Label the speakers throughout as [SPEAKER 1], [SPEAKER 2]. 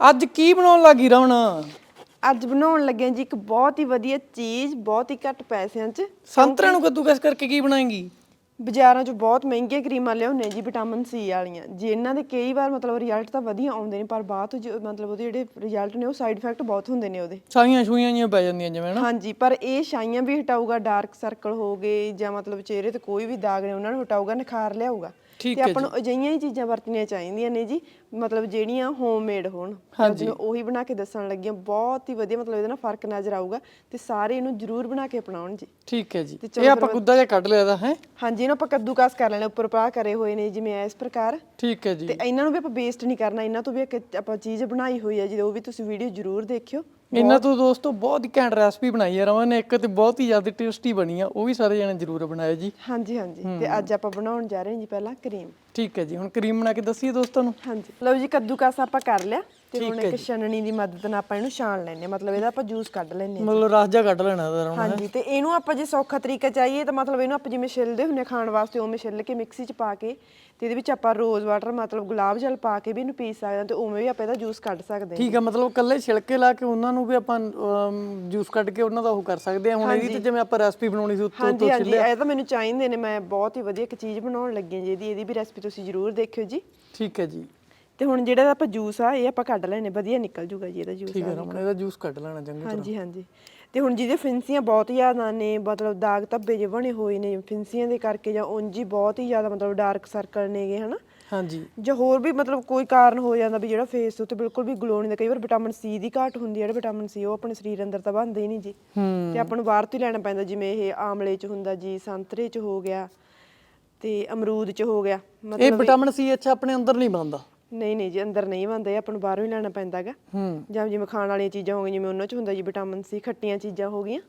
[SPEAKER 1] ਅੱਜ ਕੀ ਬਣਾਉਣ ਲੱਗੀ ਰਮਣ
[SPEAKER 2] ਅੱਜ ਬਣਾਉਣ ਲੱਗੇ ਹਾਂ ਜੀ ਇੱਕ ਬਹੁਤ ਹੀ ਵਧੀਆ ਚੀਜ਼ ਬਹੁਤ ਹੀ ਘੱਟ ਪੈਸਿਆਂ 'ਚ।
[SPEAKER 1] ਸੰਤਰੇ ਨੂੰ ਕੱਦੂਕਸ ਕਰਕੇ ਕੀ ਬਣਾਏਗੀ?
[SPEAKER 2] ਬਾਜ਼ਾਰਾਂ 'ਚ ਬਹੁਤ ਮਹਿੰਗੀਆਂ ਕਰੀਮਾਂ ਲਿਆਉਂਦੇ ਜੀ ਵਿਟਾਮਿਨ ਸੀ ਵਾਲੀਆਂ। ਜਿਨ੍ਹਾਂ ਦੇ ਕਈ ਵਾਰ ਮਤਲਬ ਰਿਜ਼ਲਟ ਤਾਂ ਵਧੀਆ ਆਉਂਦੇ ਨੇ ਪਰ ਬਾਅਦ 'ਚ ਜੋ- ਮਤਲਬ ਉਹਦੇ ਜਿਹੜੇ ਰਿਜ਼ਲਟ ਨੇ ਉਹ ਸਾਈਡ ਇਫੈਕਟ ਬਹੁਤ ਹੁੰਦੇ ਨੇ ਉਹਦੇ।
[SPEAKER 1] ਸਾਈਆਂ ਛੂਈਆਂ ਜੀਆਂ ਪੈ ਜਾਂਦੀਆਂ ਜਿਵੇਂ ਨਾ
[SPEAKER 2] ਹਾਂਜੀ ਪਰ ਇਹ ਛਾਈਆਂ ਵੀ ਹਟਾਊਗਾ ਡਾਰਕ ਸਰਕਲ ਹੋ ਗਏ ਜਾਂ ਮਤਲਬ ਚਿਹਰੇ ਤੇ ਕੋਈ ਵੀ ਦਾਗ ਨੇ ਉਹਨਾਂ ਨੂੰ ਹਟਾਊਗਾ ਨਿਖਾਰ ਲਿਆਊਗਾ। ਤੇ
[SPEAKER 1] ਹੈ
[SPEAKER 2] ਆਪਾਂ ਨੂੰ ਅਜਿਹੀਆਂ ਹੀ ਚੀਜ਼ਾਂ ਵਰਤਣੀਆਂ ਚਾਹੀਦੀਆਂ ਨੇ ਜੀ ਮਤਲਬ ਜਿਹੜੀਆਂ ਹੋਮਮੇਡ ਹੋਣ।
[SPEAKER 1] ਹਾਂਜੀ।
[SPEAKER 2] ਉਹੀ ਬਣਾ ਕੇ ਦੱਸਣ ਲੱਗੀ ਹਾਂ ਬਹੁਤ ਹੀ ਵਧੀਆ ਮਤਲਬ ਇਹਦੇ ਨਾਲ ਫ਼ਰਕ ਨਜ਼ਰ ਆਊਗਾ ਤੇ ਸਾਰੇ ਇਹਨੂੰ ਜ਼ਰੂਰ ਬਣਾ ਕੇ ਅਪਣਾਉਣ ਜੀ।
[SPEAKER 1] ਠੀਕ ਹੈ ਜੀ। ਇਹ ਆਪਾਂ ਗੁੱਦਾ ਜਿਹਾ ਕੱਢ ਲਿਆ ਦਾ ਹੈ?
[SPEAKER 2] ਹਾਂਜੀ ਇਹਨੂੰ ਆਪਾਂ ਕੱਦੂਕਾਸ ਕਰ ਲੈਣਾ ਉੱਪਰ ਪਾ ਕਰੇ ਹੋਏ ਨੇ ਜਿਵੇਂ ਇਸ ਪ੍ਰਕਾਰ।
[SPEAKER 1] ਠੀਕ ਹੈ ਜੀ।
[SPEAKER 2] ਤੇ ਇਹਨਾਂ ਨੂੰ ਵੀ ਆਪਾਂ ਵੇਸਟ ਨਹੀਂ ਕਰਨਾ ਇਹਨਾਂ ਤੋਂ ਵੀ ਇੱਕ ਆਪਾਂ ਚੀਜ਼ ਬਣਾਈ ਹੋਈ ਹੈ ਜੀ ਉਹ ਵੀ ਤੁਸੀਂ ਵੀਡੀਓ ਜ਼ਰੂਰ ਦੇਖਿਓ।
[SPEAKER 1] ਇਹਨਾਂ ਤੋਂ ਦੋਸਤੋ ਬਹੁਤ ਹੀ ਘੈਂਟ ਰੈਸਪੀ ਬਣਾਈ ਹੈ ਰਮਨ ਨੇ ਇੱਕ ਤੇ ਬਹੁਤ ਹੀ ਜ਼ਿਆਦਾ ਟੇਸਟੀ ਬਣੀ ਆ ਉਹ ਵੀ ਸਾਰੇ ਜਣੇ ਜ਼ਰੂਰ ਬਣਾਇਓ ਜੀ।
[SPEAKER 2] ਹਾਂਜੀ ਹਾਂਜੀ। ਤੇ ਅੱਜ ਆਪਾਂ ਬਣਾਉਣ ਜਾ ਰਹੇ ਹਾਂ ਜੀ ਪਹਿਲਾਂ ਕਰੀਮ।
[SPEAKER 1] ਠੀਕ ਹੈ ਜੀ ਹੁਣ ਕਰੀਮ ਬਣਾ ਕੇ ਦੱਸੀਏ ਦੋਸਤਾਂ ਨੂੰ।
[SPEAKER 2] ਹਾਂਜੀ। ਲਓ ਜੀ ਕੱਦੂਕਾਸ ਆਪਾਂ ਕਰ ਲਿਆ। ਤੇ ਹੁਣ ਇੱਕ ਛਣਨੀ ਦੀ ਮਦਦ ਨਾਲ ਆਪਾਂ ਇਹਨੂੰ ਛਾਣ ਲੈਣੇ ਮਤਲਬ ਇਹਦਾ ਆਪਾਂ ਜੂਸ ਕੱਢ ਲੈਣੇ
[SPEAKER 1] ਮਤਲਬ ਰਸ ਜਾ ਕੱਢ ਲੈਣਾ ਇਹਦਾ ਰਮਨ
[SPEAKER 2] ਹਾਂਜੀ ਤੇ ਇਹਨੂੰ ਆਪਾਂ ਜੇ ਸੌਖਾ ਤਰੀਕਾ ਚਾਹੀਏ ਤਾਂ ਮਤਲਬ ਇਹਨੂੰ ਆਪਾਂ ਜਿਵੇਂ ਛਿੱਲਦੇ ਹੁੰਨੇ ਖਾਣ ਵਾਸਤੇ ਉਵੇਂ ਛਿੱਲ ਕੇ ਮਿਕਸੀ 'ਚ ਪਾ ਕੇ ਤੇ ਇਹਦੇ ਵਿੱਚ ਆਪਾਂ ਰੋਜ਼ ਵਾਟਰ ਮਤਲਬ ਗੁਲਾਬ ਜਲ ਪਾ ਕੇ ਵੀ ਇਹਨੂੰ ਪੀ ਸਕਦੇ ਹਾਂ ਤੇ ਉਵੇਂ ਵੀ ਆਪਾਂ ਇਹਦਾ ਜੂਸ ਕੱਢ ਸਕਦੇ ਹਾਂ
[SPEAKER 1] ਠੀਕ ਹੈ ਮਤਲਬ ਕੱਲੇ ਛਿਲਕੇ ਲਾ ਕੇ ਉਹਨਾਂ ਨੂੰ ਵੀ ਆਪਾਂ ਜੂਸ ਕੱਢ ਕੇ ਉਹਨਾਂ ਦਾ ਉਹ ਕਰ ਸਕਦੇ ਹਾਂ। ਹੁਣ ਇਹਦੀ ਤੇ ਜਿਵੇਂ ਆਪਾਂ ਰੈਸਪੀ ਬਣਾਉਣੀ ਸੀ ਉੱਤੋਂ
[SPEAKER 2] ਹਾਂਜੀ ਹਾਂਜੀ ਇਹ ਤਾਂ ਮੈਨੂੰ ਚਾਹੀਦੇ ਨੇ ਮੈਂ ਬਹੁਤ ਹੀ ਵਧੀਆ ਇੱਕ ਚੀਜ਼ ਬਣਾਉਣ ਲੱਗੀ ਜੀ ਇਹਦੀ ਇਹਦੀ ਵੀ ਰੈਸਪੀ ਤੁਸੀਂ ਜ਼ਰੂਰ ਦੇਖਿਓ ਜੀ।
[SPEAKER 1] ਠੀਕ ਹੈ ਜੀ।
[SPEAKER 2] ਤੇ ਹੁਣ ਜਿਹੜਾ ਆਪਾਂ ਜੂਸ ਆ ਇਹ ਆਪਾਂ ਕੱਢ ਲੈਣੇ ਵਧੀਆ ਨਿਕਲ ਜੂਗਾ ਜੀ ਇਹਦਾ ਜੂਸ
[SPEAKER 1] ਠੀਕ ਹੈ ਰਮਨ ਇਹਦਾ ਜੂਸ ਕੱਢ ਲੈਣਾ ਚੰਗੀ ਤਰ੍ਹਾਂ।
[SPEAKER 2] ਹਾਂਜੀ ਹਾਂਜੀ। ਤੇ ਹੁਣ ਜਿਹਦੇ ਫਿੰਸੀਆਂ ਬਹੁਤ ਜ਼ਿਆਦਾ ਨੇ ਮਤਲਬ ਦਾਗ ਧੱਬੇ ਜਿਹੇ ਬਣੇ ਹੋਏ ਨੇ ਫਿੰਸੀਆਂ ਦੇ ਕਰਕੇ ਜਾਂ ਉਂਝ ਹੀ ਬਹੁਤ ਹੀ ਜ਼ਿਆਦਾ ਮਤਲਬ ਡਾਰਕ ਸਰਕਲ ਨੇਗੇ ਹਨਾ?
[SPEAKER 1] ਹਾਂਜੀ।
[SPEAKER 2] ਜਾਂ ਹੋਰ ਵੀ ਮਤਲਬ ਕੋਈ ਕਾਰਨ ਹੋ ਜਾਂਦਾ ਵੀ ਜਿਹੜਾ ਫੇਸ ਉੱਤੇ ਬਿਲਕੁਲ ਵੀ ਗਲੋ ਨਹੀਂ ਦਾ ਕਈ ਵਾਰ ਵਿਟਾਮਿਨ ਸੀ ਦੀ ਘਾਟ ਹੁੰਦੀ ਹੈ ਜਿਹੜਾ ਵਿਟਾਮਿਨ ਸੀ ਉਹ ਆਪਣੇ ਸਰੀਰ ਅੰਦਰ ਤਾਂ ਬਣਦਾ ਹੀ ਨਹੀਂ ਜੀ। ਤੇ ਆਪਾਂ ਨੂੰ ਬਾਹਰ ਤੋਂ ਹੀ ਲੈਣਾ ਪੈਂਦਾ ਜਿਵੇਂ ਇਹ ਆਮਲੇ 'ਚ ਹੁੰਦਾ ਜੀ ਸੰਤਰੇ 'ਚ ਹੋ ਗਿਆ ਤੇ ਅਮਰੂਦ 'ਚ ਹੋ ਗਿਆ
[SPEAKER 1] ਇਹ
[SPEAKER 2] ਮਤਲਬ
[SPEAKER 1] ਵਿਟਾਮਿਨ ਸੀ ਅੱਛਾ ਆਪਣੇ ਅੰਦਰ ਨਹੀਂ ਬਣਦਾ।
[SPEAKER 2] ਨਹੀਂ ਨਹੀਂ ਜੀ ਅੰਦਰ ਨਹੀਂ ਬਣਦਾ ਆਪਾਂ ਨੂੰ ਬਾਹਰੋਂ ਹੀ ਲੈਣਾ ਪੈਂਦਾਗਾ।
[SPEAKER 1] ਹੂੰ।
[SPEAKER 2] ਜਾਂ ਜਿਵੇਂ ਖਾਣ ਵਾਲੀਆਂ ਚੀਜ਼ਾਂ ਹੋ ਗਈਆਂ ਜਿਵੇਂ ਉਹਨਾਂ 'ਚ ਹੁੰਦਾ ਜੀ ਵਿਟਾਮਿਨ ਸੀ ਖੱਟੀਆਂ ਚੀਜ਼ਾਂ ਹੋ ਗਈਆਂ।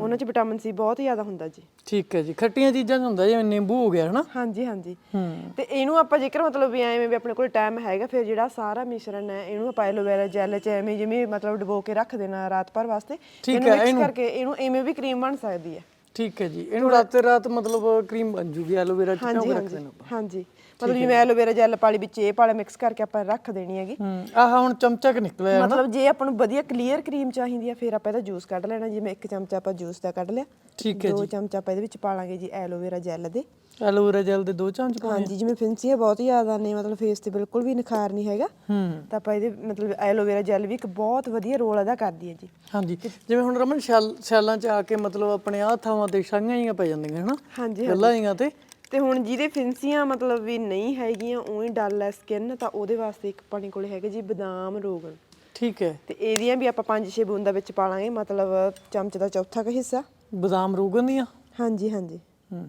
[SPEAKER 2] ਉਹਨਾਂ 'ਚ ਵਿਟਾਮਿਨ ਸੀ ਬਹੁਤ ਜ਼ਿਆਦਾ ਹੁੰਦਾ ਜੀ।
[SPEAKER 1] ਠੀਕ ਹੈ ਜੀ ਖੱਟੀਆਂ ਚੀਜ਼ਾਂ 'ਚ ਹੁੰਦਾ ਜਿਵੇਂ ਨਿੰਬੂ ਹੋ ਗਿਆ ਹਨਾ?
[SPEAKER 2] ਹਾਂਜੀ ਹਾਂਜੀ।
[SPEAKER 1] ਹੂੰ।
[SPEAKER 2] ਤੇ ਇਹਨੂੰ ਆਪਾਂ ਜੇਕਰ ਮਤਲਬ ਵੀ ਐਵੇਂ ਵੀ ਆਪਣੇ ਕੋਲ ਟਾਈਮ ਹੈਗਾ ਫਿਰ ਜਿਹੜਾ ਸਾਰਾ ਮਿਸ਼ਰਣ ਹੈ ਇਹਨੂੰ ਆਪਾਂ ਐਲੋਵੇਰਾ ਜੈਲ 'ਚ ਐਵੇਂ ਜਿਵੇਂ ਮਤਲਬ ਡੁਬੋ ਕੇ ਰੱਖ ਦੇਣਾ ਰਾਤ ਭਰ ਵਾਸਤੇ ਇਹਨੂੰ ਮਿਕਸ ਕਰਕੇ ਇਹਨੂੰ ਐਵੇਂ ਵੀ ਕਰੀਮ ਬਣ ਸਕਦੀ ਹੈ।
[SPEAKER 1] ਠੀਕ ਹੈ ਜੀ। ਇਹਨੂੰ ਰਾਤੇ ਰਾਤ ਮਤਲਬ ਕਰੀਮ ਬਣ ਜੂਗੀ ਐਲੋਵੇਰਾ ਚ ਕਿਉਂ
[SPEAKER 2] ਹਾਂਜੀ
[SPEAKER 1] ਰੱਖ
[SPEAKER 2] ਹਾਂਜੀ
[SPEAKER 1] ਦੇਣਾ। ਆਪਾਂ
[SPEAKER 2] ਹਾਂਜੀ ਮਤਲਬ ਜਿਵੇਂ ਐਲੋਵੇਰਾ ਜੈਲ ਪਾਲੀ ਵਿੱਚ ਇਹ ਪਾਲੇ ਮਿਕਸ ਕਰਕੇ ਆਪਾਂ ਰੱਖ ਦੇਣੀ ਹੈਗੀ।
[SPEAKER 1] ਹੂੰ ਆਹ ਹੁਣ ਚਮਚਾ ਕਿ ਨਿਕਲਿਆ
[SPEAKER 2] ਮਤਲਬ ਜੇ ਆਪਾਂ ਨੂੰ ਵਧੀਆ ਕਲੀਅਰ ਕਰੀਮ ਚਾਹੀਦੀ ਆ ਫਿਰ ਆਪਾਂ ਇਹਦਾ ਜੂਸ ਕੱਢ ਲੈਣਾ। ਜਿਵੇਂ ਇੱਕ ਚਮਚਾ ਆਪਾਂ ਜੂਸ ਦਾ ਕੱਢ ਲਿਆ।
[SPEAKER 1] ਠੀਕ ਹੈ
[SPEAKER 2] ਦੋ ਚਮਚਾ ਆਪਾਂ ਇਹਦੇ ਵਿੱਚ ਪਾ ਲਾਂਗੇ ਜੀ ਐਲੋਵੇਰਾ ਜੈਲ ਦੇ।
[SPEAKER 1] ਐਲੋਵੇਰਾ ਜੈਲ ਦੇ ਦੋ ਚਮਚ ਪਾਉਣੇ
[SPEAKER 2] ਹਾਂਜੀ ਜਿਵੇਂ ਫਿੰਸੀਆਂ ਬਹੁਤ ਜ਼ਿਆਦਾ ਨੇ। ਮਤਲਬ ਫੇਸ ਤੇ ਬਿਲਕੁਲ ਵੀ ਨਿਖਾਰ ਨਹੀਂ ਹੈਗਾ।
[SPEAKER 1] ਹੂੰ।
[SPEAKER 2] ਤਾਂ ਆਪਾਂ ਇਹਦੇ ਮਤਲਬ ਐਲੋਵੇਰਾ ਜੈਲ ਵੀ ਇੱਕ ਬਹੁਤ ਵਧੀਆ ਰੋਲ ਅਦਾ ਕਰਦੀ ਹੈ ਜੀ।
[SPEAKER 1] ਹਾਂਜੀ ਜਿਵੇਂ ਹੁਣ ਰਮਨ ਸ਼ੈਲ ਚ ਆ ਕੇ ਮਤਲਬ ਆਪਣੇ ਆਹ ਥਾਵਾਂ ਤੇ ਛਾਈਆਂ ਜੀਆਂ ਪੈ ਜਾਂਦੀਆਂ ਹਨਾ?
[SPEAKER 2] ਹਾਂਜੀ
[SPEAKER 1] ਗੱਲਾਂ ਜੀਆਂ ਤੇ।
[SPEAKER 2] ਤੇ ਹੁਣ ਜਿਹਦੇ ਫਿੰਸੀਆਂ ਮਤਲਬ ਵੀ ਨਹੀਂ ਹੈਗੀਆਂ ਉਹੀ ਡਲ ਹੈ ਸਕਿਨ ਤਾਂ ਉਹਦੇ ਵਾਸਤੇ ਇੱਕ ਪਾਣੀ ਕੋਲੇ ਹੈਗੇ ਜੀ ਬਦਾਮ ਰੋਗਨ
[SPEAKER 1] ਠੀਕ ਹੈ
[SPEAKER 2] ਤੇ ਇਹਦੀਆਂ ਵੀ ਆਪਾਂ 5-6 ਬੂੰਦਾਂ ਵਿੱਚ ਪਾ ਲਾਂਗੇ ਮਤਲਬ ਚਮਚ ਦਾ ਚੌਥਾ ਕੁ ਹਿੱਸਾ।
[SPEAKER 1] ਬਦਾਮ ਰੋਗਨ ਦੀਆਂ?
[SPEAKER 2] ਹਾਂਜੀ ਹਾਂਜੀ।
[SPEAKER 1] ਹੂੰ।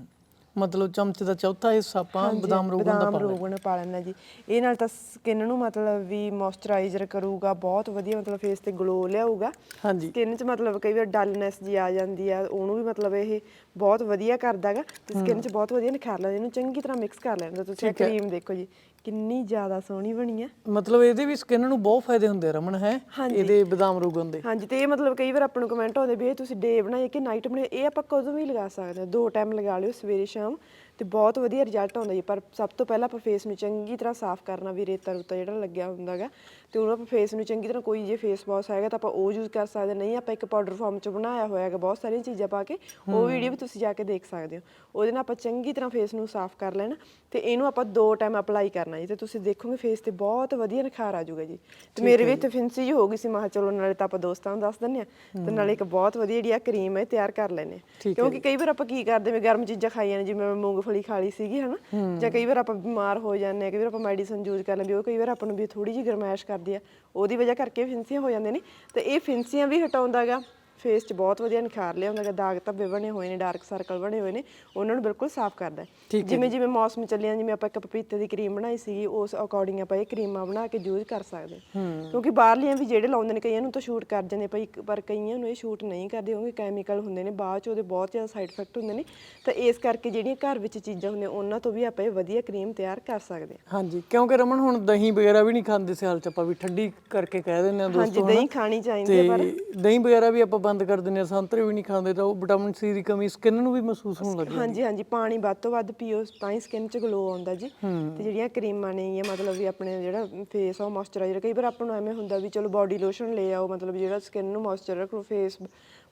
[SPEAKER 1] ਮਤਲਬ ਚਮਚ ਦਾ ਚੌਥਾ ਹਿੱਸਾ ਆਪਾਂ ਬਦਾਮ ਰੋਗਨ ਦਾ
[SPEAKER 2] ਬਦਾਮ
[SPEAKER 1] ਪਾ ਲੈਣਾ
[SPEAKER 2] ਰੋਗਨ ਪਾ ਲੈਣਾ ਜੀ। ਇਹ ਨਾਲ ਤਾਂ ਸਕਿਨ ਨੂੰ ਮਤਲਬ ਵੀ ਮੋਇਸਚਰਾਈਜ਼ਰ ਕਰੂਗਾ ਬਹੁਤ ਵਧੀਆ ਮਤਲਬ ਫੇਸ ਤੇ ਗਲੋ ਲਿਆਊਗਾ।
[SPEAKER 1] ਹਾਂਜੀ।
[SPEAKER 2] ਸਕਿਨ 'ਚ ਮਤਲਬ ਕਈ ਵਾਰ ਡਲਨੈਸ ਜੀ ਆ ਜਾਂਦੀ ਆ ਉਹਨੂੰ ਵੀ ਮਤਲਬ ਇਹ ਬਹੁਤ ਵਧੀਆ ਕਰਦਾਗਾ ਤੇ ਸਕਿਨ 'ਚ ਬਹੁਤ ਵਧੀਆ ਨਿਖਾਰ ਲੈਂਦਾ ਇਹਨੂੰ ਚੰਗੀ ਤਰ੍ਹਾਂ ਮਿਕਸ ਕਰ ਲੈਣਾ ਤੁਸੀਂ ਕਰੀਮ ਦੇਖੋ ਜੀ ਕਿੰਨੀ ਜ਼ਿਆਦਾ ਸੋਹਣੀ ਬਣੀ ਆ।
[SPEAKER 1] ਮਤਲਬ ਇਹਦੇ ਵੀ ਸਕਿਨ ਨੂੰ ਬਹੁਤ ਫਾਇਦੇ ਹੁੰਦੇ ਆ ਰਮਨ ਹੈ? ਇਹਦੇ ਬਦਾਮ ਰੋਗਨ ਦੇ।
[SPEAKER 2] ਹਾਂਜੀ ਤੇ ਇਹ ਮਤਲਬ ਕਈ ਵਾਰ ਆਪਾਂ ਨੂੰ ਕਮੈਂਟ ਆਉਂਦੇ ਵੀ ਇਹ ਤੁਸੀਂ ਡੇ ਬਣਾਈਏ ਕਿ ਨਾਈਟ ਬਣਾਈਏ ਇਹ ਆਪਾਂ ਕਦੋਂ ਵੀ ਲਗਾ ਸਕਦੇ ਹਾਂ? ਦੋ ਟਾਈਮ ਲਗਾ ਲਿਓ ਸਵੇਰੇ ਸ਼ਾਮ। ਤੇ ਬਹੁਤ ਵਧੀਆ ਰਿਜ਼ਲਟ ਆਉਂਦਾ ਜੀ ਪਰ ਸਭ ਤੋਂ ਪਹਿਲਾਂ ਆਪਾਂ ਫੇਸ ਨੂੰ ਚੰਗੀ ਤਰ੍ਹਾਂ ਸਾਫ਼ ਕਰਨਾ ਵੀ ਰੇਤਾ ਰੂਤਾ ਜਿਹੜਾ ਲੱਗਿਆ ਹੁੰਦਾਗਾ ਤੇ ਉਹਨੂੰ ਆਪਾਂ ਫੇਸ ਨੂੰ ਚੰਗੀ ਤਰ੍ਹਾਂ ਕੋਈ ਜੇ ਫੇਸ ਵਾਸ਼ ਹੈਗਾ ਤਾਂ ਆਪਾਂ ਉਹ ਯੂਜ਼ ਕਰ ਸਕਦੇ ਨਹੀਂ ਆਪਾਂ ਇੱਕ ਪਾਊਡਰ ਫਾਰਮ ਚ ਬਣਾਇਆ ਹੋਇਆ ਹੈਗਾ ਬਹੁਤ ਸਾਰੀਆਂ ਚੀਜ਼ਾਂ ਪਾ ਕੇ ਉਹ ਵੀਡੀਓ ਵੀ ਤੁਸੀਂ ਜਾ ਕੇ ਦੇਖ ਸਕਦੇ ਹੋ। ਉਹਦੇ ਨਾਲ ਆਪਾਂ ਚੰਗੀ ਤਰ੍ਹਾਂ ਫੇਸ ਨੂੰ ਸਾਫ਼ ਕਰ ਲੈਣਾ ਤੇ ਇਹਨੂੰ ਆਪਾਂ ਦੋ ਟਾਈਮ ਅਪਲਾਈ ਕਰਨਾ ਜੀ। ਤੇ ਤੁਸੀਂ ਦੇਖੋਗੇ ਫੇਸ ਤੇ ਬਹੁਤ ਵਧੀਆ ਨਿਖਾਰ ਆ ਜਾਊਗਾ ਜੀ। ਤੇ ਮੇਰੇ ਵੀ ਇੱਥੇ ਫਿੰਸੀ ਜਿਹੀ ਹੋ ਗਈ ਸੀ। ਮੈਂ ਕਿਹਾ ਚਲੋ ਨਾਲੇ ਤਾਂ ਆਪਾਂ ਦੋਸਤਾਂ ਨੂੰ ਦੱਸ ਦਿੰਨੇ ਆ ਤੇ ਨਾਲੇ ਇੱਕ ਬਹੁਤ ਵਧੀਆ ਜਿਹੜੀ ਆ ਕਰੀਮ ਹੈ ਤਿਆਰ ਕਰ ਲੈਨੇ ਕਿਉਂਕਿ ਕਈ ਵਾਰ ਆਪਾਂ ਕੀ ਕਰਦੇ ਮੈਂ ਗਰਮ ਚੀਜ਼ਾਂ ਖਾਈ ਜਾਂਦੇ ਜਿਵੇਂ ਮੂੰਗਫਲੀ ਖਾ ਲਈ ਸੀਗੀ ਹਨਾ? ਜਾਂ ਕਈ ਵਾਰ ਆਪਾਂ ਬਿਮਾਰ ਹੋ ਜਾਂਦੇ ਆ ਕਈ ਵਾਰ ਆਪਾਂ ਮੈਡੀਸਨ ਯੂਜ਼ ਕਰ ਲੈਂਦੇ ਉਹ ਕਈ ਵਾਰ ਆਪਾਂ ਨੂੰ ਵੀ ਥੋੜੀ ਜਿਹੀ ਗਰਮੈਸ਼ ਕਰਦੀ ਆ। ਉਹਦੀ ਵਜ੍ਹਾ ਕਰਕੇ ਫਿੰਸੀਆਂ ਹੋ ਜਾਂਦੇ ਨੇ। ਤੇ ਇਹ ਫਿੰਸੀਆਂ ਵੀ ਹਟਾਉਂਦਾਗਾ। ਫੇਸ 'ਚ ਬਹੁਤ ਵਧੀਆ ਨਿਖਾਰ ਲਿਆਉਂਦਾ ਗਾ ਦਾਗ ਧੱਬੇ ਬਣੇ ਹੋਏ ਨੇ ਡਾਰਕ ਸਰਕਲ ਬਣੇ ਹੋਏ ਨੇ ਉਹਨਾਂ ਨੂੰ ਬਿਲਕੁਲ ਸਾਫ਼ ਕਰਦਾ ਹੈ। ਜਿਵੇਂ ਜਿਵੇਂ ਮੌਸਮ ਚੱਲਿਆ ਜਿਵੇਂ ਆਪਾਂ ਇੱਕ ਪਪੀਤੇ ਦੀ ਕਰੀਮ ਬਣਾਈ ਸੀਗੀ ਉਸ ਅਕੋਰਡਿੰਗ ਆਪਾਂ ਇਹ ਕਰੀਮਾਂ ਬਣਾ ਕੇ ਯੂਜ਼ ਕਰ ਸਕਦੇ ਹਾਂ। ਕਿਉਂਕਿ ਬਾਹਰਲੀਆਂ ਵੀ ਜਿਹੜੇ ਲਾਉਂਦੇ ਨੇ ਕਈਆਂ ਨੂੰ ਤਾਂ ਸ਼ੂਟ ਕਰ ਜਾਂਦੇ ਪਈ ਪਰ ਕਈਆਂ ਨੂੰ ਇਹ ਸ਼ੂਟ ਨਹੀਂ ਕਰਦੇ ਕਿਉਂਕਿ ਕੈਮੀਕਲ ਹੁੰਦੇ ਨੇ ਬਾਅਦ 'ਚ ਉਹਦੇ ਬਹੁਤ ਜ਼ਿਆਦਾ ਸਾਈਡ ਇਫੈਕਟ ਹੁੰਦੇ ਨੇ। ਤਾਂ ਇਸ ਕਰਕੇ ਜਿਹੜੀਆਂ ਘਰ ਵਿੱਚ ਚੀਜ਼ਾਂ ਹੁੰਦੀਆਂ ਉਹਨਾਂ ਤੋਂ ਵੀ ਆਪਾਂ ਇਹ ਵਧੀਆ ਕਰੀਮ ਤਿਆਰ ਕਰ ਸਕਦੇ ਹਾਂ।
[SPEAKER 1] ਹਾਂਜੀ ਕਿਉਂਕਿ ਰਮਨ ਹੁਣ ਦਹੀਂ ਵਗੈਰਾ ਵੀ ਨਹੀਂ ਖਾਂਦੇ ਸਿਆਲ ਚ ਆਪਾਂ ਵੀ ਠੰਡੀ ਕਰਕੇ ਕਹਿ ਦਿੰਦੇ ਆ
[SPEAKER 2] ਹਾਂਜੀ
[SPEAKER 1] ਦੋਸਤੋ
[SPEAKER 2] ਦਹੀਂ ਖਾਣੀ ਚਾਹੀਦੀ ਹੈ ਪਰ
[SPEAKER 1] ਦਹੀਂ ਵਗੈਰਾ ਵੀ ਆਪਾਂ ਬੰਦ ਕਰ ਦਿੰਦੇ ਆ ਸੰਤਰੇ ਵੀ ਨਹੀਂ ਖਾਂਦੇ ਤਾਂ ਉਹ ਵਿਟਾਮਿਨ ਸੀ ਦੀ ਕਮੀ ਸਕਿਨ ਨੂੰ ਵੀ ਮਹਿਸੂਸ ਹੋਣ ਲੱਗ
[SPEAKER 2] ਹਾਂਜੀ ਹਾਂਜੀ ਪਾਣੀ ਵੱਧ ਤੋਂ ਵੱਧ ਪੀਓ ਤਾਂ ਹੀ ਸਕਿਨ 'ਚ ਗਲੋ ਆਉਂਦਾ ਜੀ। ਤੇ ਜਿਹੜੀਆਂ ਕਰੀਮਾਂ ਨੇ ਇਹ ਮਤਲਬ ਵੀ ਆਪਣੇ ਜਿਹੜਾ ਫੇਸ ਆ ਮੋਇਸਚਰਾਈਜ਼ਰ ਕਈ ਵਾਰ ਆਪਾਂ ਨੂੰ ਐਵੇਂ ਹੁੰਦਾ ਵੀ ਚਲੋ ਬਾਡੀ ਲੋਸ਼ਨ ਲੈ ਆਓ ਮਤਲਬ ਜਿਹੜਾ ਸਕਿਨ ਨੂੰ ਮੋਇਸਚਰ ਰੱਖੋ ਫੇਸ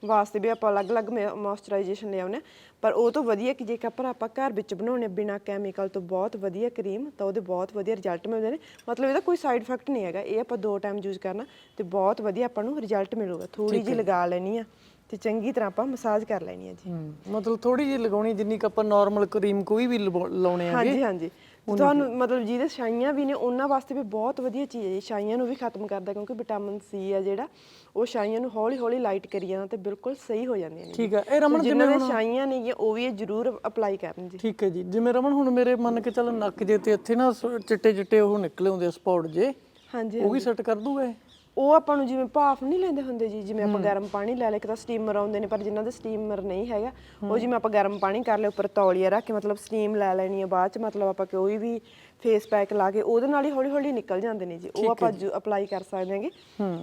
[SPEAKER 2] ਵਾਸਤੇ ਵੀ ਆਪਾਂ ਅਲੱਗ-ਅਲੱਗ ਮੋਇਸਚਰਾਈਜੇਸ਼ਨ ਲੈ ਆਉਂਦੇ ਹਾਂ। ਪਰ ਉਹ ਤੋਂ ਵਧੀਆ ਕਿ ਜੇਕਰ ਆਪਾਂ ਆਪਾਂ ਘਰ ਵਿੱਚ ਬਣਾਉਣੇ ਬਿਨਾ ਕੈਮੀਕਲ ਤੋਂ ਬਹੁਤ ਵਧੀਆ ਕਰੀਮ ਤਾਂ ਉਹਦੇ ਬਹੁਤ ਵਧੀਆ ਰਿਜ਼ਲਟ ਮਿਲਦੇ ਨੇ। ਮਤਲਬ ਇਹਦਾ ਕੋਈ ਸਾਈਡ ਇਫੈਕਟ ਨਹੀਂ ਹੈਗਾ। ਇਹ ਆਪਾਂ ਦੋ ਟਾਈਮ ਯੂਜ਼ ਕਰਨਾ ਤੇ ਬਹੁਤ ਵਧੀਆ ਆਪਾਂ ਨੂੰ ਰਿਜ਼ਲਟ ਮਿਲੂਗਾ। ਥੋੜੀ ਜਿਹੀ ਲਗਾ ਲੈਣੀ ਆ ਤੇ ਚੰਗੀ ਤਰ੍ਹਾਂ ਆਪਾਂ ਮਸਾਜ ਕਰ ਲੈਣੀ ਆ ਜੀ।
[SPEAKER 1] ਹੂੰ। ਮਤਲਬ ਥੋੜੀ ਜਿਹੀ ਲਗਾਉਣੀ ਜਿੰਨੀ ਕ ਆਪਾਂ ਨਾਰਮਲ ਕਰੀਮ ਕੋਈ ਵੀ ਲਾਉਣੇ ਆ
[SPEAKER 2] ਹਾਂਜੀ ਹਾਂਜੀ। ਤੁਹਾਨੂੰ ਮਤਲਬ ਜਿਹਦੇ ਛਾਈਆਂ ਵੀ ਨੇ ਉਹਨਾਂ ਵਾਸਤੇ ਵੀ ਬਹੁਤ ਵਧੀਆ ਚੀਜ਼ ਹੈ। ਛਾਈਆਂ ਨੂੰ ਵੀ ਖਤਮ ਕਰਦਾ ਕਿਉਂਕਿ ਵਿਟਾਮਿਨ ਸੀ ਆ ਜਿਹੜਾ ਉਹ ਛਾਈਆਂ ਨੂੰ ਹੌਲੀ ਹੌਲੀ ਲਾਈਟ ਕਰੀ ਜਾਂਦਾ ਤੇ ਬਿਲਕੁਲ ਸਹੀ ਹੋ ਜਾਂਦੀਆਂ ਨੇ।
[SPEAKER 1] ਠੀਕ ਹੈ। ਇਹ ਰਮਨ
[SPEAKER 2] ਜਿਨ੍ਹਾਂ ਦੇ ਛਾਈਆਂ ਨੇ ਉਹ ਵੀ ਇਹ ਜ਼ਰੂਰ ਅਪਲਾਈ ਕਰਨ ਜੀ।
[SPEAKER 1] ਠੀਕ ਹੈ ਜੀ। ਜਿਵੇਂ ਰਮਨ ਹੁਣ ਮੇਰੇ ਮੰਨ ਕੇ ਚੱਲ ਨੱਕ ਜੇ ਤੇ ਇੱਥੇ ਨਾ ਚਿੱਟੇ ਚਿੱਟੇ ਉਹ ਨਿਕਲੇ ਹੁੰਦੇ ਸਪੌਟ ਜੇ
[SPEAKER 2] ਹਾਂਜੀ
[SPEAKER 1] ਉਹ ਵੀ ਸੈੱਟ ਕਰ ਦੂਗਾ ਇਹ?
[SPEAKER 2] ਉਹ ਆਪਾਂ ਨੂੰ ਜਿਵੇਂ ਭਾਫ ਨਹੀਂ ਲੈਂਦੇ ਹੁੰਦੇ ਜੀ ਜਿਵੇਂ ਆਪਾਂ ਗਰਮ ਪਾਣੀ ਲੈ ਲੈ ਇੱਕ ਤਾਂ ਸਟੀਮਰ ਆਉਂਦੇ ਨੇ ਪਰ ਜਿਨ੍ਹਾਂ ਦੇ ਸਟੀਮਰ ਨਹੀਂ ਹੈਗਾ ਉਹ ਜਿਵੇਂ ਆਪਾਂ ਗਰਮ ਪਾਣੀ ਕਰ ਲਿਆ ਉੱਪਰ ਤੌਲੀਆ ਰੱਖ ਕੇ ਮਤਲਬ ਸਟੀਮ ਲੈ ਲੈਣੀ ਹੈ ਬਾਅਦ ਚ ਮਤਲਬ ਆਪਾਂ ਕੋਈ ਵੀ ਫੇਸ ਪੈਕ ਲਾ ਕੇ ਉਹਦੇ ਨਾਲ ਹੀ ਹੌਲੀ ਹੌਲੀ ਨਿਕਲ ਜਾਂਦੇ ਨੇ ਜੀ। ਉਹ ਆਪਾਂ ਅਪਲਾਈ ਕਰ ਸਕਦੇ ਹਾਂਗੇ।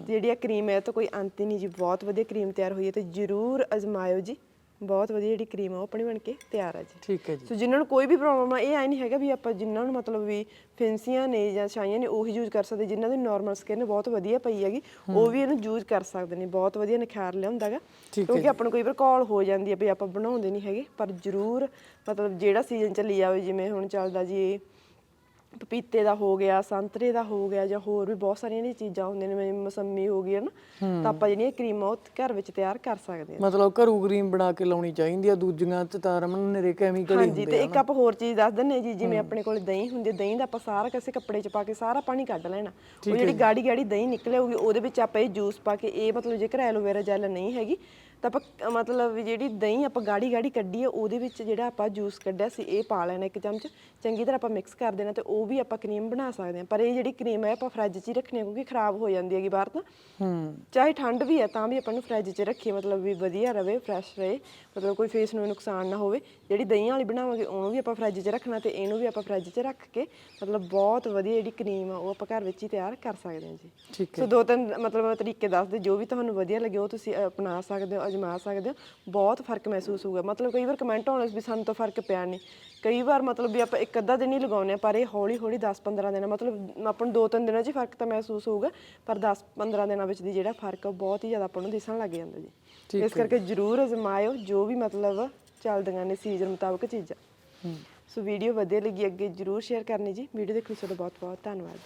[SPEAKER 2] ਜਿਹੜੀ ਆ ਕਰੀਮ ਹੈ ਇਹ ਤਾਂ ਕੋਈ ਅੰਤ ਹੀ ਨਹੀਂ ਜੀ ਬਹੁਤ ਵਧੀਆ ਕਰੀਮ ਤਿਆਰ ਹੋਈ ਹੈ ਤੇ ਜਰੂਰ ਅਜ਼ਮਾਇਓ ਜੀ। ਬਹੁਤ ਵਧੀਆ ਜਿਹੜੀ ਕਰੀਮ ਆ ਉਹ ਆਪਣੀ ਬਣ ਕੇ ਤਿਆਰ ਆ ਜੀ।
[SPEAKER 1] ਠੀਕ ਹੈ ਜੀ।
[SPEAKER 2] ਸੋ ਜਿਨ੍ਹਾਂ ਨੂੰ ਕੋਈ ਵੀ ਪ੍ਰੋਬਲਮ ਆ ਇਹ ਐ ਨਹੀਂ ਹੈਗਾ ਵੀ ਆਪਾਂ ਜਿਨ੍ਹਾਂ ਨੂੰ ਮਤਲਬ ਵੀ ਫਿੰਸੀਆਂ ਨੇ ਜਾਂ ਛਾਈਆਂ ਨੇ ਉਹੀ ਯੂਜ਼ ਕਰ ਸਕਦੇ ਜਿਨ੍ਹਾਂ ਦੀ ਨਾਰਮਲ ਸਕਿਨ ਬਹੁਤ ਵਧੀਆ ਪਈ ਹੈਗੀ ਉਹ ਵੀ ਇਹਨੂੰ ਯੂਜ਼ ਕਰ ਸਕਦੇ ਨੇ। ਬਹੁਤ ਵਧੀਆ ਨਿਖਾਰ ਲਿਆਉਂਦਾਗਾ ਕਿਉਂਕਿ ਆਪਾਂ ਨੂੰ ਕਈ ਵਾਰ ਕਾਲ ਹੋ ਜਾਂਦੀ ਹੈ ਵੀ ਆਪਾਂ ਬਣਾਉਂਦੇ ਨਹੀਂ ਹੈਗੇ ਪਰ ਜ਼ਰੂਰ ਮਤਲਬ ਜਿਹੜਾ ਸੀਜ਼ਨ ਚੱਲੀ ਜਾਵੇ ਜਿਵੇਂ ਹੁਣ ਚੱਲਦਾ ਜੀ ਇਹ ਪਪੀਤੇ ਦਾ ਹੋ ਗਿਆ ਸੰਤਰੇ ਦਾ ਹੋ ਗਿਆ ਜਾਂ ਹੋਰ ਵੀ ਬਹੁਤ ਸਾਰੀਆਂ ਨੇ ਚੀਜ਼ਾਂ ਹੁੰਦੀਆਂ ਨੇ ਜਿਵੇਂ ਮਸੰਮੀ ਹੋ ਗਈ ਹੈ। ਨਾ ਤਾਂ ਆਪਾਂ ਜਿਹੜੀਆਂ ਕਰੀਮਾਂ ਉਹ ਘਰ ਵਿੱਚ ਤਿਆਰ ਕਰ ਸਕਦੇ ਹਾਂ।
[SPEAKER 1] ਮਤਲਬ ਘਰੂ ਕਰੀਮ ਬਣਾ ਕੇ ਲਾਉਣੀ ਚਾਹੀਦੀ ਆ ਦੂਜੀਆਂ ਤੇ ਤਾਂ ਰਮਨ ਨੇਰੇ ਕੈਮੀਕਲ ਹੀ
[SPEAKER 2] ਹਾਂਜੀ ਤੇ ਇੱਕ ਆਪਾਂ ਹੋਰ ਚੀਜ਼ ਦੱਸ ਦਿੰਨੇ ਜੀ ਜਿਵੇਂ ਆਪਣੇ ਕੋਲ ਦਹੀਂ ਹੁੰਦੀ ਹੈ ਦਹੀਂ ਦਾ ਆਪਾਂ ਸਾਰਾ ਕਿਸੇ ਕੱਪੜੇ 'ਚ ਪਾ ਕੇ ਸਾਰਾ ਪਾਣੀ ਕੱਢ ਲੈਣਾ। ਉਹ ਜਿਹੜੀ ਗਾੜੀ ਗਾੜੀ ਦਹੀਂ ਨਿਕਲੇ ਹੋਊਗੀ ਉਹਦੇ ਵਿੱਚ ਆਪਾਂ ਇਹ ਜੂਸ ਪਾ ਕੇ ਇਹ ਮਤਲਬ ਜੇਕਰ ਐਲੋਵੇਰਾ ਜੈਲ ਨਹੀਂ ਹੈਗੀ ਤਾਂ ਆਪਾਂ ਮਤਲਬ ਵੀ ਜਿਹੜੀ ਦਹੀਂ ਆਪਾਂ ਗਾੜੀ ਗਾੜੀ ਕੱਢੀ ਹੈ ਉਹਦੇ ਵਿੱਚ ਜਿਹੜਾ ਆਪਾਂ ਜੂਸ ਕੱਢਿਆ ਸੀ ਇਹ ਪਾ ਲੈਣਾ ਇੱਕ ਚਮਚ। ਚੰਗੀ ਤਰ੍ਹਾਂ ਆਪਾਂ ਮਿਕਸ ਕਰ ਦੇਣਾ ਤੇ ਉਹ ਵੀ ਆਪਾਂ ਕਰੀਮ ਬਣਾ ਸਕਦੇ ਹਾਂ। ਪਰ ਇਹ ਜਿਹੜੀ ਕਰੀਮ ਹੈ ਆਪਾਂ ਫਰਿੱਜ 'ਚ ਹੀ ਰੱਖਣੀ ਹੈ ਕਿਉਂਕਿ ਖਰਾਬ ਹੋ ਜਾਂਦੀ ਹੈਗੀ ਬਾਹਰ ਤਾਂ।
[SPEAKER 1] ਹੂੰ।
[SPEAKER 2] ਚਾਹੇ ਠੰਡ ਵੀ ਹੈ ਤਾਂ ਵੀ ਆਪਾਂ ਨੂੰ ਫਰਿੱਜ 'ਚ ਰੱਖੀਏ ਮਤਲਬ ਵੀ ਵਧੀਆ ਰਵੇ ਫਰੈਸ਼ ਰਹੇ ਮਤਲਬ ਕੋਈ ਫੇਸ ਨੂੰ ਨੁਕਸਾਨ ਨਾ ਹੋਵੇ। ਜਿਹੜੀ ਦਹੀਂ ਵਾਲੀ ਬਣਾਵਾਂਗੇ ਉਹਨੂੰ ਵੀ ਆਪਾਂ ਫਰਿੱਜ 'ਚ ਰੱਖਣਾ ਤੇ ਇਹਨੂੰ ਵੀ ਆਪਾਂ ਫਰਿੱਜ 'ਚ ਰੱਖ ਕੇ ਮਤਲਬ ਬਹੁਤ ਵਧੀਆ ਜਿਹੜੀ ਕਰੀਮ ਆ ਉਹ ਆਪਾਂ ਘਰ ਵਿੱਚ ਹੀ ਤਿਆਰ ਕਰ ਸਕਦੇ ਹਾਂ ਜੀ।
[SPEAKER 1] ਠੀਕ
[SPEAKER 2] ਸੋ ਦੋ ਤਿੰਨ ਮਤਲਬ ਤਰੀਕੇ ਦੱਸ ਦੇ ਜੋ ਵੀ ਤੁਹਾਨੂੰ ਵਧੀਆ ਲੱਗੇ ਉਹ ਤੁਸੀਂ ਅਪਣਾ ਸਕਦੇ ਹੋ। ਅਜਮਾ ਸਕਦੇ ਹੋ। ਬਹੁਤ ਫ਼ਰਕ ਮਹਿਸੂਸ ਹੋਊਗਾ। ਮਤਲਬ ਕਈ ਵਾਰ ਕਮੈਂਟ ਆਉਣੇ ਵੀ ਸਾਨੂੰ ਤਾਂ ਫ਼ਰਕ ਪਿਆ ਨਹੀਂ ਕਈ ਵਾਰ ਮਤਲਬ ਵੀ ਆਪਾਂ ਇੱਕ ਅੱਧਾ ਦਿਨ ਹੀ ਲਗਾਉਂਦੇ ਆ ਪਰ ਇਹ ਹੌਲੀ ਹੌਲੀ 10-15 ਦਿਨ ਮਤਲਬ ਆਪਾਂ ਨੂੰ ਦੋ ਤਿੰਨ ਦਿਨਾਂ 'ਚ ਹੀ ਫ਼ਰਕ ਤਾਂ ਮਹਿਸੂਸ ਹੋਊਗਾ ਪਰ 10-15 ਦਿਨਾਂ ਵਿੱਚ ਦੀ ਜਿਹੜਾ ਫ਼ਰਕ ਉਹ ਬਹੁਤ ਹੀ ਜ਼ਿਆਦਾ ਆਪਾਂ ਨੂੰ ਦਿਸਣ ਲੱਗ ਜਾਂਦਾ ਜੀ। ਇਸ ਕਰਕੇ ਜਰੂਰ ਅਜ਼ਮਾਇਓ ਜੋ ਵੀ ਮਤਲਬ ਚੱਲਦੀਆਂ ਨੇ ਸੀਜ਼ਨ ਮੁਤਾਬਕ ਚੀਜ਼ਾਂ। ਸੋ ਵੀਡੀਓ ਵਧੀਆ ਲੱਗੀ ਅੱਗੇ ਜਰੂਰ ਸ਼ੇਅਰ ਕਰਨੀ ਜੀ। ਵੀਡੀਓ ਦੇਖਣ ਲਈ ਤੁਹਾਡਾ ਬਹੁਤ ਬਹੁਤ ਧੰਨਵਾਦ